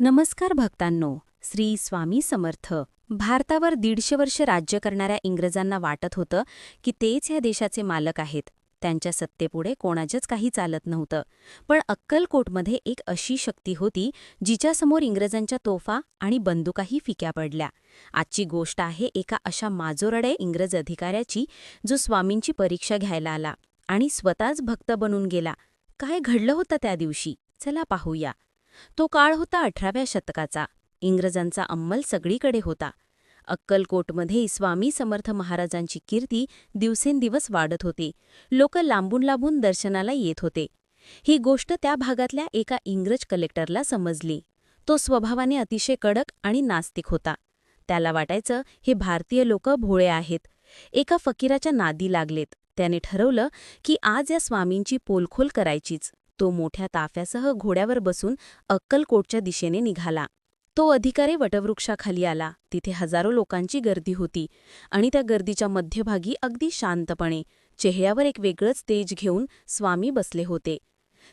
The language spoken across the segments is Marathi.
नमस्कार भक्तांनो श्री स्वामी समर्थ. भारतावर दीडशे वर्ष राज्य करणाऱ्या इंग्रजांना वाटत होतं की तेच या देशाचे मालक आहेत. त्यांच्या सत्तेपुढे कोणाचंच काही चालत नव्हतं. पण अक्कलकोटमध्ये एक अशी शक्ती होती जिच्यासमोर इंग्रजांच्या तोफा आणि बंदुकाही फिक्या पडल्या. आजची गोष्ट आहे एका अशा माजोरडे इंग्रज अधिकाऱ्याची जो स्वामींची परीक्षा घ्यायला आला आणि स्वतःच भक्त बनून गेला. काय घडलं होतं त्या दिवशी? चला पाहूया. तो काळ होता अठराव्या शतकाचा. इंग्रजांचा अंमल सगळीकडे होता. अक्कलकोटमध्ये स्वामी समर्थ महाराजांची कीर्ती दिवसेंदिवस वाढत होती. लोक लांबून लांबून दर्शनाला येत होते. ही गोष्ट त्या भागातल्या एका इंग्रज कलेक्टरला समजली. तो स्वभावाने अतिशय कडक आणि नास्तिक होता. त्याला वाटायचं हे भारतीय लोक भोळे आहेत. एका फकीराच्या नादी लागलेत. त्याने ठरवलं की आज या स्वामींची पोलखोल करायचीच. तो मोठ्या ताफ्यासह घोड्यावर बसून अक्कलकोटच्या दिशेने निघाला. तो अधिकारी वटवृक्षाखाली आला. तिथे हजारो लोकांची गर्दी होती आणि त्या गर्दीच्या मध्यभागी अगदी शांतपणे चेहऱ्यावर एक वेगळंच तेज घेऊन स्वामी बसले होते.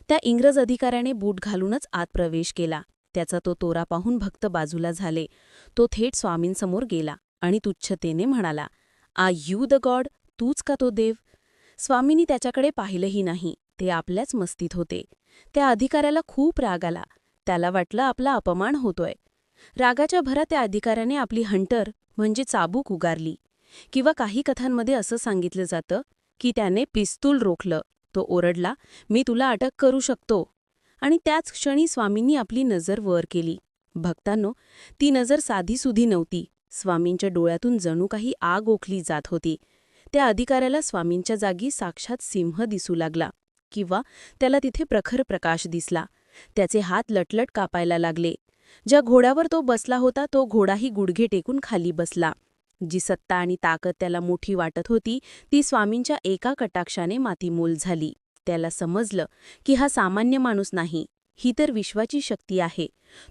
त्या इंग्रज अधिकाऱ्याने बूट घालूनच आत प्रवेश केला. त्याचा तो तोरा पाहून भक्त बाजूला झाले. तो थेट स्वामींसमोर गेला आणि तुच्छतेने म्हणाला आ यू द गॉड? तूच का तो देव? स्वामींनी त्याच्याकडे पाहिलंही नाही. ते आपल्याच मस्तीत होते. त्या अधिकाऱ्याला खूप राग आला. त्याला वाटलं आपला अपमान होतोय. रागाच्या भरात त्या अधिकाऱ्याने आपली हंटर म्हणजे चाबूक उगारली. किंवा काही कथांमध्ये असं सांगितलं जातं की त्याने पिस्तूल रोखलं. तो ओरडला मी तुला अटक करू शकतो. आणि त्याच क्षणी स्वामींनी आपली नजर वर केली. भक्तांनो ती नजर साधीसुधी नव्हती. स्वामींच्या डोळ्यातून जणू काही आग ओखली जात होती. त्या अधिकाऱ्याला स्वामींच्या जागी साक्षात सिंह दिसू लागला. किंवा त्याला तिथे प्रखर प्रकाश दिसला. त्याचे हात लटलट कापायला लागले. ज्या घोड्यावर तो बसला होता तो घोडाही गुडघे टेकून खाली बसला. जी सत्ता आणि ताकद त्याला मोठी वाटत होती ती स्वामींच्या एका कटाक्षाने मातीमोल झाली. त्याला समजलं की हा सामान्य माणूस नाही ही तर विश्वाची शक्ती आहे.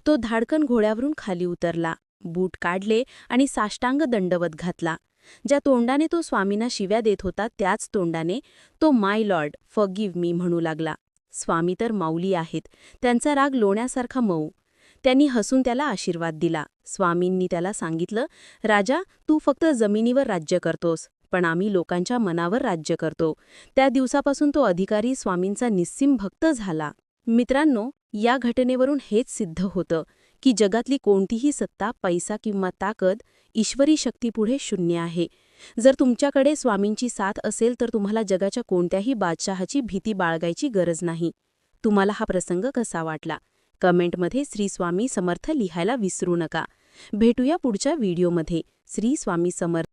तो धाडकन घोड्यावरून खाली उतरला. बूट काढले आणि साष्टांग दंडवत घातला. ज्या तोंडाने तो स्वामींना शिव्या देत होता त्याच तोंडाने तो माय लॉर्ड फॉगिव्ह मी म्हणू लागला. स्वामी तर माऊली आहेत. त्यांचा राग लोण्यासारखा मऊ. त्यांनी हसून त्याला आशीर्वाद दिला. स्वामींनी त्याला सांगितलं राजा तू फक्त जमिनीवर राज्य करतोस पण आम्ही लोकांच्या मनावर राज्य करतो. त्या दिवसापासून तो अधिकारी स्वामींचा निस्सीम भक्त झाला. मित्रांनो या घटनेवरून हेच सिद्ध होतं. की जगातली कोणतीही सत्ता पैसा किंवा ताकद ईश्वरी शक्तीपुढे शून्य आहे. जर तुमच्याकडे स्वामींची साथ असेल तर तुम्हाला जगाच्या कोणत्याही बादशहाची भीती बाळगायची गरज नाही. तुम्हाला हा प्रसंग कसा वाटला? कमेंटमध्ये श्री स्वामी समर्थ लिहायला विसरू नका. भेटूया पुढच्या व्हिडिओमध्ये. श्री स्वामी समर्थ